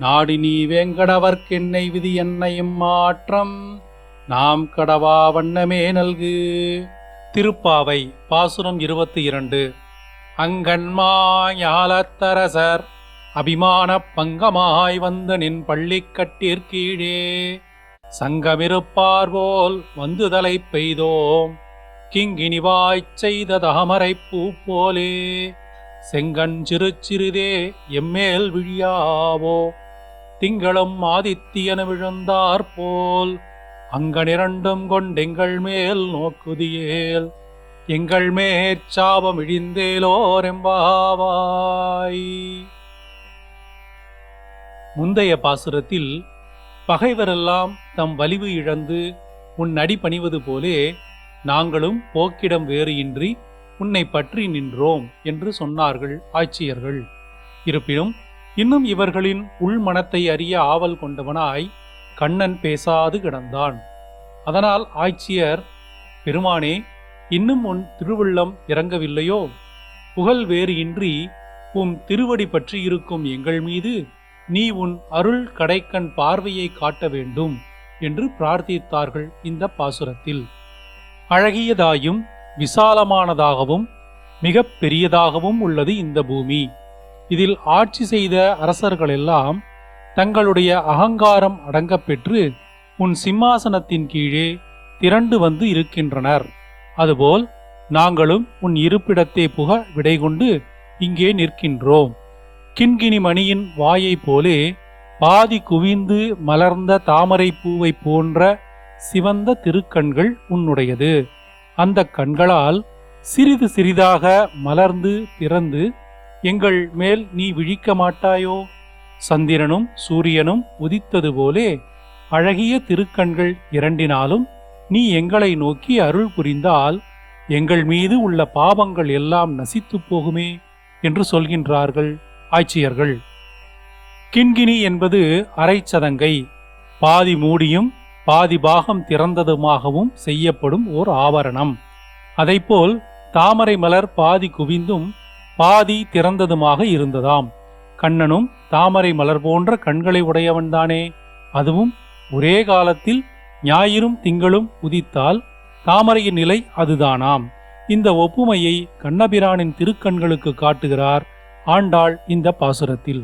நாடி நீ வேங்கடவர்க்கென்னை விதி என்னையும் மாற்றம். நாம் கடவா வண்ணமே நல்கு. திருப்பாவை பாசுரம் இருபத்தி இரண்டு அங்கன்மாயாலத்தரசர் அபிமான பங்கமாய் வந்த நின் பள்ளிக்கட்டிற்கீழே சங்கமிருப்பார் போல் வந்து தலை பெய்தோம் கிங்கினிவாய்ச் செய்த தாமரை பூ போலே. செங்கண் சிறு சிறிதே எம்மேல் விழியாவோ. திங்களும் ஆதித்தியன விழுந்தார் போல். அங்கனிரண்டும் கொண்டெங்கள் மேல் நோக்குதியேல். எங்கள் மேற்சாபம் இழிந்தேலோரெம்பாவாய் முந்தைய பாசுரத்தில் பகைவரெல்லாம் தம் வலிவு இழந்து உன் அடி பணிவது போலே நாங்களும் போக்கிடம் வேறு இன்றி உன்னை பற்றி நின்றோம் என்று சொன்னார்கள் ஆட்சியர்கள். இருப்பினும் இன்னும் இவர்களின் உள்மனத்தை அறிய ஆவல் கொண்டவனாய் கண்ணன் பேசாது கிடந்தான். அதனால் ஆட்சியர் பெருமானே இன்னும் உன் திருவுள்ளம் இறங்கவில்லையோ? புகழ் வேறு இன்றி உம் திருவடி பற்றி இருக்கும் எங்கள் மீது நீ உன் அருள் கடைக்கண் பார்வையை காட்ட வேண்டும் என்று பிரார்த்தித்தார்கள் இந்த பாசுரத்தில். அழகியதாயும் விசாலமானதாகவும் மிக பெரியதாகவும் உள்ளது இந்த பூமி. இதில் ஆட்சி செய்த அரசர்களெல்லாம் தங்களுடைய அகங்காரம் அடங்கப்பெற்று உன் சிம்மாசனத்தின் கீழே திரண்டு வந்து இருக்கின்றனர். அதுபோல் நாங்களும் உன் இருப்பிடத்தை புக விடை கொண்டு இங்கே நிற்கின்றோம். கிண்கிணி மணியின் வாயைப் போலே பாதி குவிந்து மலர்ந்த தாமரை பூவை போன்ற சிவந்த திருக்கண்கள் உன்னுடையது. அந்த கண்களால் சிறிது சிறிதாக மலர்ந்து திறந்து எங்கள் மேல் நீ விழிக்க மாட்டாயோ? சந்திரனும் சூரியனும் உதித்தது போலே அழகிய திருக்கண்கள் இரண்டினாலும் நீ எங்களை நோக்கி அருள் புரிந்தால் எங்கள் மீது உள்ள பாவங்கள் எல்லாம் நசித்து போகுமே என்று சொல்கின்றார்கள் ஆட்சியர்கள். கிண்கிணி என்பது அரைச்சதங்கை பாதி மூடியும் பாதி பாகம் திறந்ததுமாகவும் செய்யப்படும் ஓர் ஆபரணம். அதைப்போல் தாமரை மலர் பாதி குவிந்தும் பாதி திறந்ததுமாக இருந்ததாம். கண்ணனும் தாமரை மலர் போன்ற கண்களை உடையவன்தானே. அதுவும் ஒரே காலத்தில் ஞாயிறும் திங்களும் உதித்தால் தாமரையின் நிலை அதுதானாம். இந்த ஒப்புமையை கண்ணபிரானின் திருக்கண்களுக்கு காட்டுகிறார் ஆண்டாள் இந்த பாசுரத்தில்.